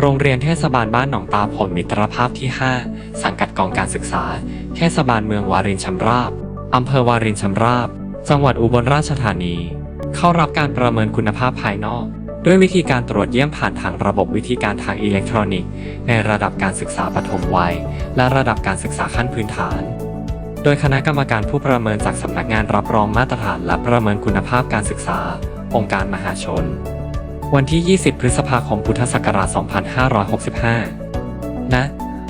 โรงเรียนเทศบาลบ้านหนองตาผลมิตรภาพที่ 5 สังกัดกองการศึกษา เทศบาลเมืองวารินชำราบ อำเภอวารินชำราบ จังหวัดอุบลราชธานี เข้ารับการประเมินคุณภาพภายนอก ด้วยวิธีการตรวจเยี่ยมผ่านทางระบบวิธีการทางอิเล็กทรอนิกส์ ในระดับการศึกษาปฐมวัย และระดับการศึกษาขั้นพื้นฐาน โดยคณะกรรมการผู้ประเมินจากสำนักงานรับรองมาตรฐานและประเมินคุณภาพการศึกษา องค์การมหาชน วันที่ 20 พฤษภาคม พุทธศักราช 2565 ณ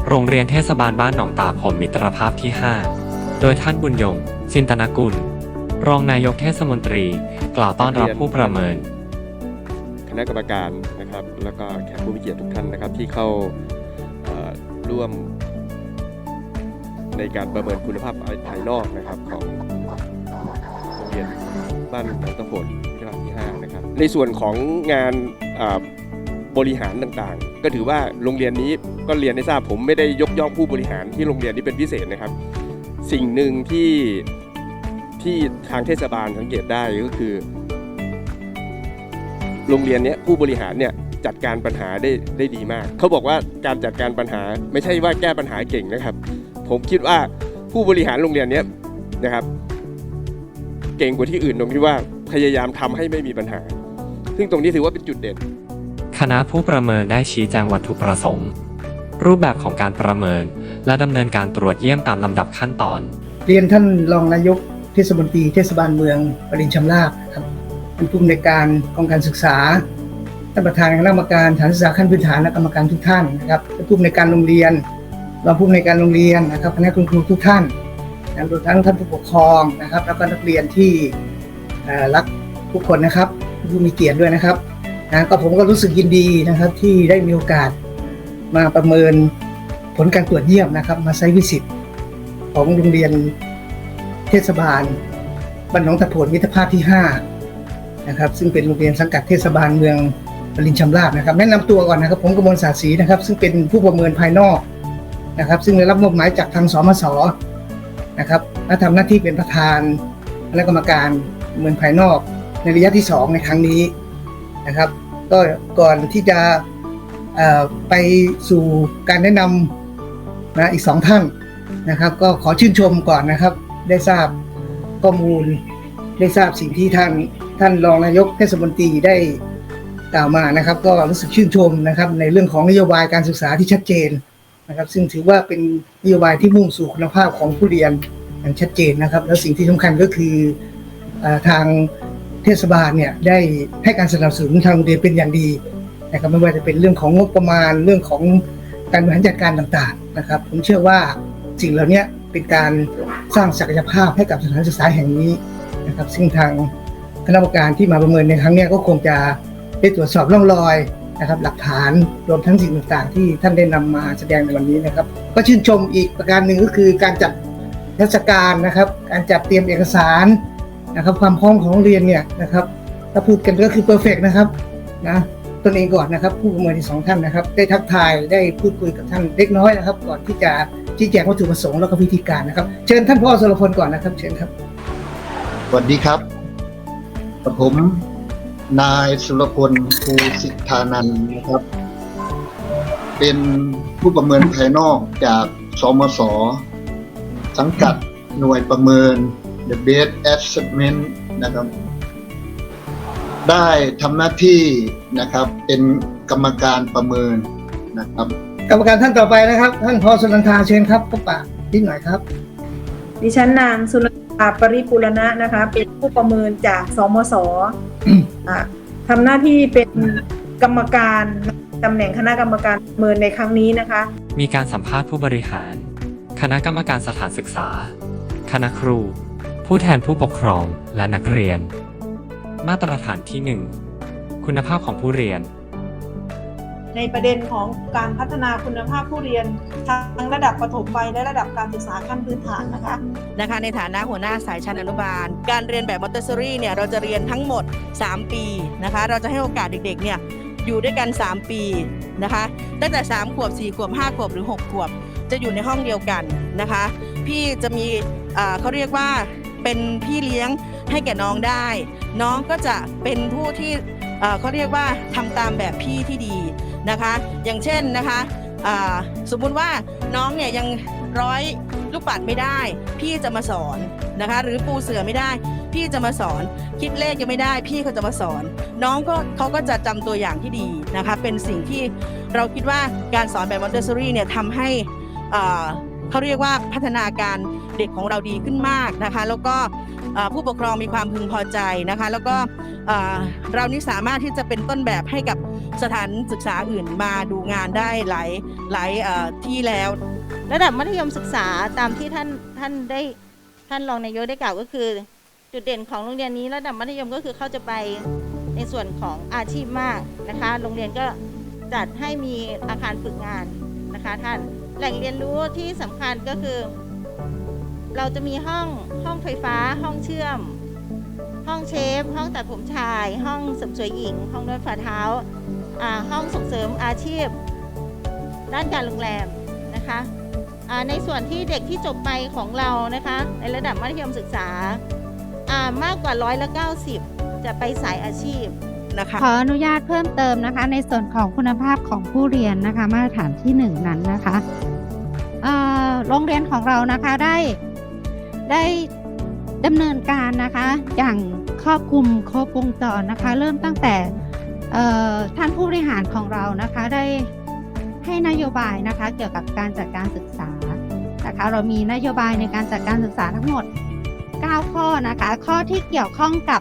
โรงเรียนเทศบาลบ้านหนองตาผลมิตรภาพที่ 5 โดยท่านบุญยง จินตนกุล รองนายกเทศมนตรี กล่าวต้อนรับผู้ประเมิน คณะกรรมการนะครับ แล้วก็แขกผู้มีเกียรติทุกท่านนะครับ ที่เข้าร่วม ในการประเมินคุณภาพภายนอกนะครับของโรงเรียนบ้านหนองตะพลวิทยาลัยที่ 5 ในส่วนของงานบริหารต่างๆ ก็ถือว่าโรงเรียนนี้ก็เรียนให้ทราบผมไม่ได้ยกย่องผู้บริหารที่โรงเรียนนี้เป็นพิเศษนะครับ สิ่งหนึ่งที่ที่ทางเทศบาลสังเกตได้ก็คือ โรงเรียนนี้ผู้บริหารเนี่ยจัดการปัญหาได้ได้ดีมาก เขาบอกว่าการจัดการปัญหาไม่ใช่ว่าแก้ปัญหาเก่งนะครับ ผมคิดว่าผู้บริหารโรงเรียนนี้นะครับ เก่งกว่าที่อื่นตรงที่ว่าพยายามทำให้ไม่มีปัญหา ซึ่งตรงนี้ถือว่าเป็นจุดเด่น คณะผู้ประเมินได้ชี้แจงวัตถุประสงค์ รูปแบบของการประเมิน และดำเนินการตรวจเยี่ยมตามลำดับขั้นตอน เรียนท่านรองนายกเทศมนตรีเทศบาลเมืองปรินชำราบนะครับท่านผู้อำนวยการกองการศึกษาท่านประธานคณะกรรมการฐานศึกษาขั้นพื้นฐานและกรรมการทุกท่านนะครับท่านผู้อำนวยการโรงเรียนรองผู้อำนวยการโรงเรียนนะครับคณะคุณครูทุกท่านนะรวมทั้งท่านผู้ปกครองนะครับ แล้วก็นักเรียนที่เอ่อรักทุกคนนะครับ ผู้มีเกียรติด้วยนะครับนะก็ผมก็รู้สึกยินดีนะครับ ที่ได้มีโอกาสมาประเมินผลการตรวจเยี่ยมนะครับ มาไซต์วิสิตของโรงเรียนเทศบาลบ้านหนองตะโผนมิตรภาพที่ 5 นะครับ ซึ่งเป็นโรงเรียนสังกัดเทศบาลเมืองปรินชำราบนะครับ แนะนำตัวก่อนนะครับ ผมกมลศาสีนะครับ ซึ่งเป็นผู้ประเมินภายนอกนะครับ ซึ่งได้รับมอบหมายจากทางสมศนะครับและทำหน้าที่เป็นประธานคณะกรรมการประเมินภายนอก ในระยะที่ 2 ในครั้งนี้นะครับ ก็ก่อนที่จะไปสู่การแนะนำนะอีกสองท่านนะครับ ก็ขอชื่นชมก่อนนะครับ ได้ทราบข้อมูลได้ทราบสิ่งที่ท่านท่านรองนายกเทศมนตรีได้กล่าวมานะครับ ก็รู้สึกชื่นชมนะครับ ในเรื่องของนโยบายการศึกษาที่ชัดเจนนะครับ ซึ่งถือว่าเป็นนโยบายที่มุ่งสู่คุณภาพของผู้เรียนอย่างชัดเจนนะครับ แล้วสิ่งที่สำคัญก็คืออทาง เทศบาลเนี่ยได้ให้การสนับสนุนทางโรงเรียนเป็นอย่างดีนะครับไม่ว่าจะเป็นเรื่องของงบประมาณเรื่องของการบริหารจัดการต่างๆนะครับ ผมเชื่อว่าสิ่งเหล่านี้เป็นการสร้างศักยภาพให้กับสถานศึกษาแห่งนี้นะครับซึ่งทางคณะกรรมการที่มาประเมินในครั้งนี้ก็คงจะได้ตรวจสอบร่องรอยนะครับ หลักฐานรวมทั้งสิ่งต่างๆ ที่ท่านได้นำมาแสดงในวันนี้นะครับ ก็ชื่นชมอีกประการหนึ่งก็คือการจัดเทศกาลนะครับ การจัดเตรียมเอกสาร นะครับความพร้อมของโรงเรียนเนี่ยนะครับถ้าพูดกันก็คือเพอร์เฟกนะครับนะตนเองก่อนนะครับ ผู้ประเมินที่สองท่านนะครับ ได้ทักทายได้พูดคุยกับท่านเล็กน้อยนะครับ ก่อนที่จะชี้แจงวัตถุประสงค์แล้วก็วิธีการนะครับ เชิญท่านพ่อสรพลก่อนนะครับ เชิญครับสวัสดีครับผมนายสุรพลภูสิทธานันนะครับ เป็นผู้ประเมินภายนอกจากสมสสังกัดหน่วยประเมิน The Best Assessment นะครับ ได้ทำหน้าที่นะครับเป็นกรรมการประเมินนะครับกรรมการท่านต่อไปนะครับ ท่านพ่อสุนันทาเชิญครับพบปะนิดหน่อยครับ ดิฉันนางสุรตาปริปุรณะนะคะ เป็นผู้ประเมินจากสมศอืมอะทำหน้าที่เป็นกรรมการตำแหน่งคณะกรรมการประเมินในครั้งนี้นะคะ มีการสัมภาษณ์ผู้บริหาร คณะกรรมการสถานศึกษา คณะครู ผู้แทนผู้ปกครองและนักเรียน มาตรฐานที่ 1 คุณภาพของผู้เรียน ในประเด็นของการพัฒนาคุณภาพผู้เรียนทั้งระดับประถมวัยและระดับการศึกษาขั้นพื้นฐานนะคะนะคะในฐานะหัวหน้าสายชั้นอนุบาล การเรียนแบบมอ n เต s ซ o รีเนี่ยเราจะเรียนทั้งหมด 3 ปีนะคะ เราจะให้โอกาสเด็กๆเนี่ยอยู่ด้วยกัน 3 ปีนะคะ ตั้งแต่ 3 ขวบ 4 ขวบ 5 ขวบ หรือ 6 ขวบ จะอยู่ในห้องเดียวกันนะคะ พี่จะมีเอ่อเขาเรียกว่า เป็นพี่เลี้ยงให้แก่น้องได้ น้องก็จะเป็นผู้ที่เขาเรียกว่าทำตามแบบพี่ที่ดีนะคะ อย่างเช่นนะคะสมมุติว่าน้องเนี่ยยังร้อยลูกปัดไม่ได้ พี่จะมาสอนนะคะ หรือปูเสือไม่ได้ พี่จะมาสอน คิดเลขยังไม่ได้ พี่เขาจะมาสอน น้องก็เขาก็จะจำตัวอย่างที่ดีนะคะ เป็นสิ่งที่เราคิดว่าการสอนแบบมอนเตสซอรี่เนี่ยทำให้อ่า เขาเรียกว่าพัฒนาการเด็กของเราดีขึ้นมากนะคะ แล้วก็ผู้ปกครองมีความพึงพอใจนะคะ แล้วก็เรานี่สามารถที่จะเป็นต้นแบบให้กับสถานศึกษาอื่นมาดูงานได้หลายหลายที่แล้ว ระดับมัธยมศึกษาตามที่ท่านท่านได้ท่านรองนายกได้กล่าวก็คือ จุดเด่นของโรงเรียนนี้ระดับมัธยมก็คือเขาจะไปในส่วนของอาชีพมากนะคะ โรงเรียนก็จัดให้มีอาคารฝึกงานนะคะท่าน แหล่งเรียนรู้ที่สำคัญก็คือ เราจะมีห้องห้องไฟฟ้า ห้องเชื่อม ห้องเชฟ ห้องตัดผมชาย ห้องเสริมสวยหญิง ห้องนวดฝ่าเท้าห้องส่งเสริมอาชีพ ด้านการโรงแรมนะคะในส่วนที่เด็กที่จบไปของเรานะคะ ในระดับมัธยมศึกษาอ่ามากกว่าร้อยละ90 จะไปสายอาชีพ นะคะ ขออนุญาตเพิ่มเติมนะคะ ในส่วนของคุณภาพของผู้เรียนนะคะ มาตรฐานที่หนึ่งนั้นนะคะโรงเรียนของเรานะคะได้ได้ดำเนินการนะคะ อย่างครอบคลุมครบวงจรนะคะ เริ่มตั้งแต่ท่านผู้บริหารของเรานะคะได้ให้นโยบายนะคะเกี่ยวกับการจัดการศึกษานะคะเรามีนโยบายในการจัดการศึกษาทั้งหมด 9 ข้อนะคะ ข้อที่เกี่ยวข้องกับ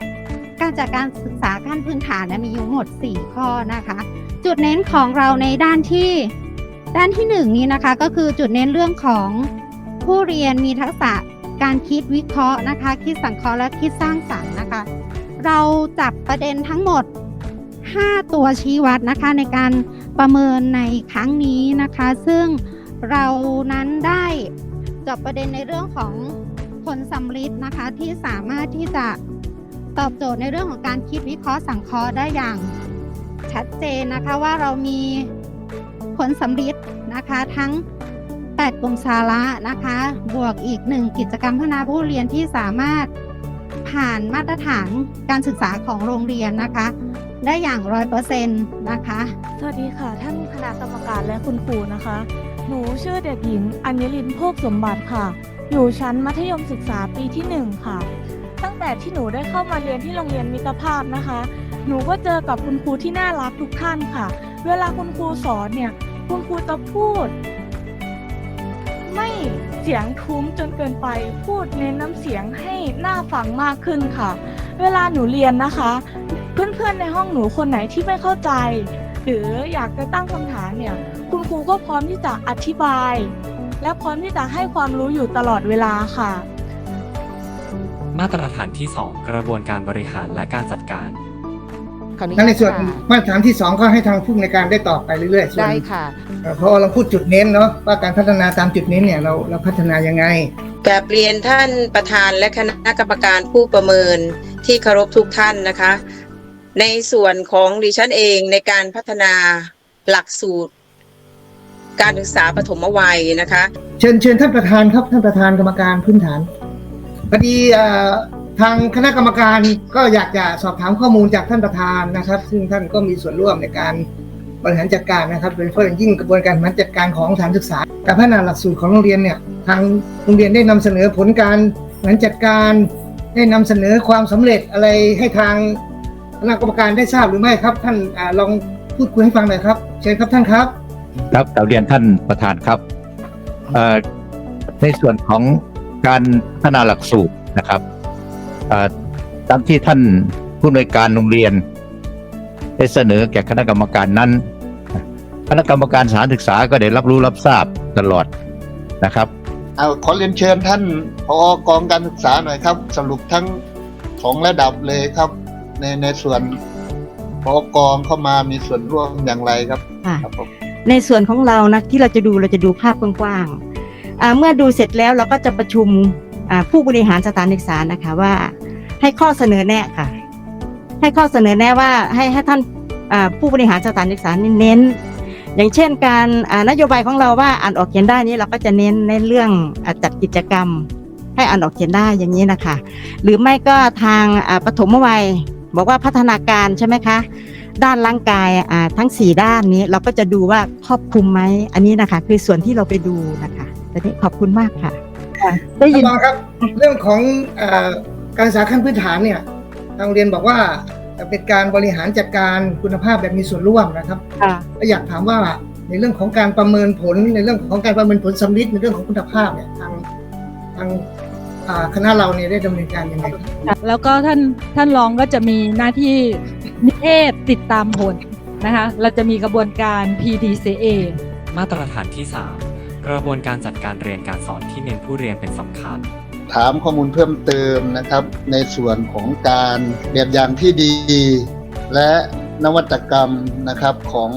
การจัดการศึกษาขั้นพื้นฐานนยมีอยู่หมด 4 ข้อนะคะ จุดเน้นของเราในด้านที่ด้านที่1นงนี้นะคะก็คือจุดเน้นเรื่องของผู้เรียนมีทักษะการคิดวิเคราะห์นะคะ คิดสังเคราะห์และคิดสร้างสรรค์นะคะ เราจับประเด็นทั้งหมด 5 ตัวชี้วัดนะคะในการประเมินในครั้งนี้นะคะ ซึ่งเรานั้นได้จอบประเด็นในเรื่องของผลสำลิดนะคะที่สามารถที่จะ ตอบโจทย์ในเรื่องของการคิดวิเคราะห์สังเคราะห์ได้อย่างชัดเจนนะคะว่าเรามีผลสำลิดนะคะทั้ง 8 กลุ่มสาระนะคะ บวกอีก 1 กิจกรรมพัฒนาผู้เรียนที่สามารถผ่านมาตรฐานการศึกษาของโรงเรียนนะคะ ได้อย่างร้อยเปอร์เซ็นต์นะคะ สวัสดีค่ะ ท่านคณะกรรมการและคุณครูนะคะ หนูชื่อเด็กหญิงอัญลินโภคสมบัติค่ะ อยู่ชั้นมัธยมศึกษาปีที่ 1 ค่ะ ตั้งแต่ที่หนูได้เข้ามาเรียนที่โรงเรียนมิตรภาพนะคะ หนูก็เจอกับคุณครูที่น่ารักทุกท่านค่ะ เวลาคุณครูสอนเนี่ย คุณครูจะพูด ไม่เสียงทุ้มจนเกินไป พูดเน้นน้ำเสียงให้หน่าฟังมากขึ้นค่ะ เวลาหนูเรียนนะคะ เพื่อนๆในห้องหนูคนไหนที่ไม่เข้าใจ หรืออยากจะตั้งคำถามเนี่ย คุณครูก็พร้อมที่จะอธิบาย และพร้อมที่จะให้ความรู้อยู่ตลอดเวลาค่ะ มาตรฐานที่ 2 กระบวนการบริหารและการจัดการ ขออนุนั่นญาในตส่วนค่ะมาตรฐานที่ 2 ก็ให้ทางผู้ในวยการได้ตอบไปเรื่อยๆส่วนได้ค่ะ เอ่อพอเราพูดจุดเน้นเนาะว่าการพัฒนาตามจุดเน้นเนี่ยเราเราพัฒนายังไง กราบเรียนท่านประธานและคณะกรรมการผู้ประเมินที่เคารพทุกท่านนะคะ ในส่วนของดิฉันเองในการพัฒนาหลักสูตร การศึกษาปฐมวัยนะคะ เชิญเชิญท่านประธานครับท่านประธานกรรมการพื้นฐานพ อดีทางคณะกรรมการก็อยากจะสอบถามข้อมูลจากท่านประธานนะครับ ซึ่งท่านก็มีส่วนร่วมในการบริหารจัดการนะครับโดยเฉพาะอย่างยิ่งกระบวนการบริหารจัดการของสถานศึกษาการพัฒนาหลักสูตรของโรงเรียนเนี่ยทางโรงเรียนได้นำเสนอผลการบริหารจัดการได้นำเสนอความสำเร็จอะไรให้ทางคณะกรรมการได้ทราบหรือไม่ครับ ท่านอลองพูดคุยให้ฟังหน่อยครับ เชิญครับท่านครับครับกราบเรียนท่านประธานครับในส่วนของ การพัฒนาหลักสูตรนะครับเอ่อตามที่ท่านผู้อำนวยการโรงเรียน ได้เสนอแก่คณะกรรมการนั้น คณะกรรมการสถานศึกษาก็ได้รับรู้รับทราบตลอดนะครับเอาขอเรียนเชิญท่านพอกองการศึกษาหน่อยครับ สรุปทั้งสองระดับเลยครับ ในในส่วนพอกองเข้ามามีส่วนร่วมอย่างไรครับค่ะครับผมในส่วนของเรานะที่เราจะดูเราจะดูภาพกว้างๆอ่า เมื่อดูเสร็จแล้วเราก็จะประชุมผู้บริหารสถานศึกษานะคะว่าให้ข้อเสนอแนะค่ะ ให้ข้อเสนอแนะว่าให้ให้ท่านผู้บริหารสถานศึกษาเน้น อย่างเช่นการนโยบายของเราว่าอ่านออกเขียนได้นี้เราก็จะเน้นในเรื่องอจัดกิจกรรม ให้อ่านออกเขียนได้อย่างนี้นะคะ หรือไม่ก็ทางปฐมวัยบอกว่าพัฒนาการใช่ไหมคะด้านร่างกายทั้งสี่ด้านนี้เราก็จะดูว่าครอบคลุมไหมอันนี้นะคะ คือส่วนที่เราไปดูนะคะ แต่นี้ขอบคุณมากค่ะค่ะได้ยินท่านรองครับ เรื่องของเออการศึกษาขั้นพื้นฐานเนี่ยทางโรงเรียนบอกว่าจะเป็นการบริหารจัดการคุณภาพแบบมีส่วนร่วมนะครับค่ะก็อยากถามว่าในเรื่องของการประเมินผลในเรื่องของการประเมินผลสำลิดในเรื่องของคุณภาพเนี่ยทางทางอ่าคณะเราเนี่ยได้ดำเนินการยังไงครับแล้วก็ท่านท่านรองก็จะมีหน้าที่นิเทศติดตามผลนะคะ เราจะมีกระบวนการ PDCA มาตรฐานที่ 3 กระบวนการจัดการเรียนการสอนที่เน้นผู้เรียนเป็นสำคัญ ถามข้อมูลเพิ่มเติมนะครับ ในส่วนของการแบบอย่างที่ดี และนวัตกรรมนะครับของ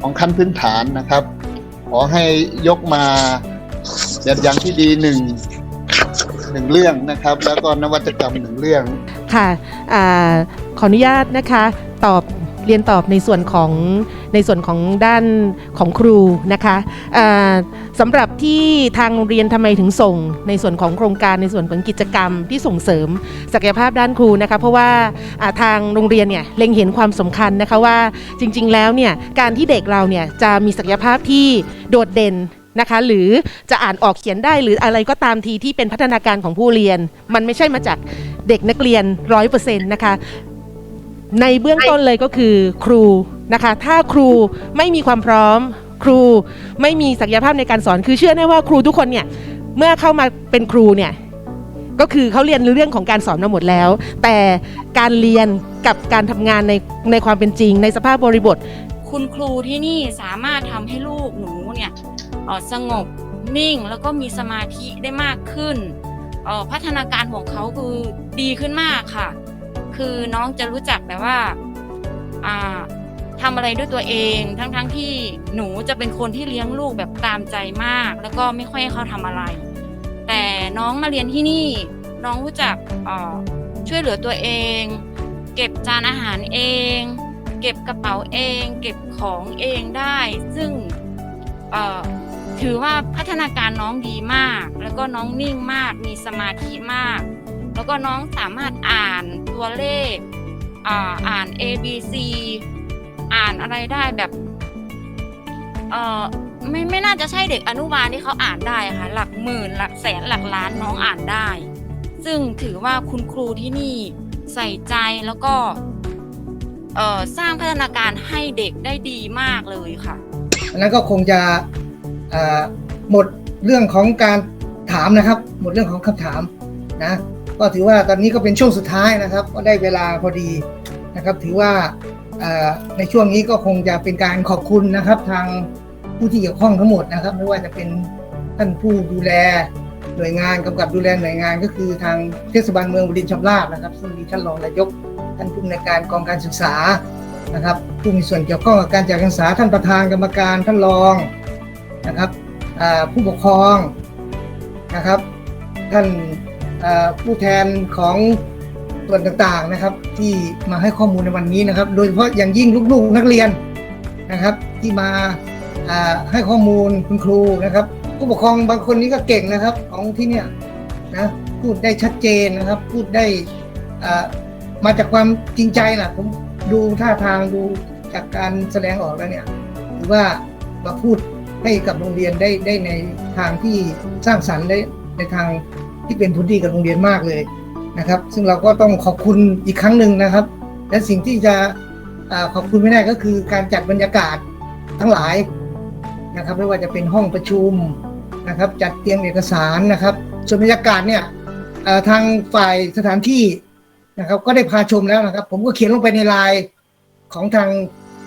ของขั้นพื้นฐานนะครับ ขอให้ยกมาแบบอย่างที่ดีหนึ่งหนึ่งเรื่องนะครับ แล้วก็นวัตกรรมหนึ่งเรื่องค่ะอาขออนุญาตนะคะ ตอบเรียนตอบในส่วนของ ในส่วนของด้านของครูนะคะสำหรับที่ทางโรงเรียนทำไมถึงส่ง ในส่วนของโครงการในส่วนของกิจกรรมที่ส่งเสริมศักยภาพด้านครูนะคะเพราะว่าอ่าทางโรงเรียนเนี่ยเล็งเห็นความสำคัญนะคะว่าจริง ๆ แล้วเนี่ยการที่เด็กเราเนี่ยจะมีศักยภาพที่โดดเด่นนะคะหรือจะอ่านออกเขียนได้หรืออะไรก็ตามทีที่เป็นพัฒนาการของผู้เรียน มันไม่ใช่มาจากเด็กนักเรียนร้อยเปอร์เซ็นต์นะคะในเบื้องต้นเลยก็คือครู นะคะ ถ้าครูไม่มีความพร้อม ครูไม่มีศักยภาพในการสอน คือเชื่อแน่ว่าครูทุกคนเนี่ยเมื่อเข้ามาเป็นครูเนี่ยก็คือเขาเรียนเรื่องของการสอนมาหมดแล้ว แต่การเรียนกับการทำงานในในความเป็นจริง ในสภาพบริบท คุณครูที่นี่สามารถทำให้ลูกหนูเนี่ยสงบนิ่งแล้วก็มีสมาธิได้มากขึ้น พัฒนาการของเขาคือดีขึ้นมากค่ะ คือน้องจะรู้จักแบบว่า อ่าทำอะไรด้วยตัวเอง ทั้งๆทที่หนูจะเป็นคนที่เลี้ยงลูกแบบตามใจมาก แล้วก็ไม่ค่อยให้เขาทำอะไร แต่น้องมาเรียนที่นี่น้องรู้จักช่วยเหลือตัวเอง เก็บจานอาหารเอง เก็บกระเป๋าเอง เก็บของเองได้ ซึ่งถือว่าพัฒนาการน้องดีมาก แล้วก็น้องนิ่งมาก มีสมาธิมาก แล้วก็น้องสามารถอ่านตัวเลข อ่าอ่าน A B C อ่านอะไรได้แบบเออไม่ไม่น่าจะใช่เด็กอนุบาลที่เขาอ่านได้ค่ะ หลักหมื่นหลักแสนหลักล้านน้องอ่านได้ ซึ่งถือว่าคุณครูที่นี่ใส่ใจแล้วก็เอ่อสร้างพัฒนาการให้เด็กได้ดีมากเลยค่ะ อันนั้นก็คงจะเอ่อหมดเรื่องของการถามนะครับ หมดเรื่องของคำถามนะก็ถือว่าตอนนี้ก็เป็นช่วงสุดท้ายนะครับ ก็ได้เวลาพอดีนะครับ ถือว่า ในช่วงนี้ก็คงจะเป็นการขอบคุณนะครับ ทางผู้ที่เกี่ยวข้องทั้งหมดนะครับ ไม่ว่าจะเป็นท่านผู้ดูแลหน่วยงานกำกับดูแลหน่วยงาน ก็คือทางเทศบาลเมืองบุรีชำราบนะครับ ซึ่งมีท่านรองนายกท่านผู้อำนวยการกองการศึกษานะครับผู้มีส่วนเกี่ยวข้องกับการจัดการศึกษาท่านประธานกรรมการท่านรองนะครับผู้ปกครองนะครับ ท่านผู้แทนของ ส่วนต่างๆนะครับ ที่มาให้ข้อมูลในวันนี้นะครับ โดยเฉพาะอย่างยิ่งลูกๆนักเรียนนะครับ ที่มาให้ข้อมูลคุณครูนะครับ ผู้ปกครองบางคนนี้ก็เก่งนะครับ ของที่เนี่ยนะพูดได้ชัดเจนนะครับ พูดได้อ่ามาจากความจริงใจนะผมดูท่าทางดูจากการแสดงออกแล้วเนี่ยถือว่ามาพูดให้กับโรงเรียนได้ได้ในทางที่สร้างสรรค์ได้ในทางที่เป็นผลดีกับโรงเรียนมากเลย นะครับ ซึ่งเราก็ต้องขอบคุณอีกครั้งหนึ่งนะครับ และสิ่งที่จะอขอบคุณไม่ได้ก็คือการจัดบรรยากาศทั้งหลายนะครับไม่ว่าจะเป็นห้องประชุมนะครับ จัดเตรียมเอกสารนะครับ ส่วนบรรยากาศเนี่ยทางฝ่ายสถานที่นะครับ ก็ได้พาชมแล้วนะครับ ผมก็เขียนลงไปในไลน์ของทาง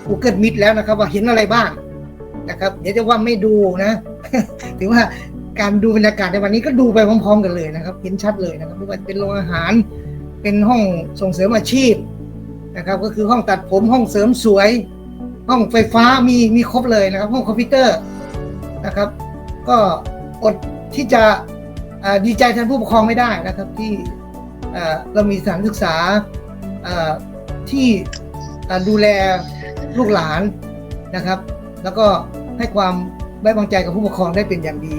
Google Meet แล้วนะครับ ว่าเห็นอะไรบ้างนะครับ เดี๋ยวจะว่าไม่ดูนะ ถือว่า การดูบรรยากาศในวันนี้ก็ดูไปพร้อมๆกันเลยนะครับ เห็นชัดเลยนะครับไม่ว่าเป็นโรงอาหาร เป็นห้องส่งเสริมอาชีพนะครับ ก็คือห้องตัดผมห้องเสริมสวย ห้องไฟฟ้ามีมีครบเลยนะครับ ห้องคอมพิวเตอร์นะครับ ก็อดที่จะดีใจแทนผู้ปกครองไม่ได้นะครับ ที่เรามีสถานศึกษาที่ดูแลลูกหลานนะครับ แล้วก็ให้ความไว้วางใจกับผู้ปกครองได้เป็นอย่างดี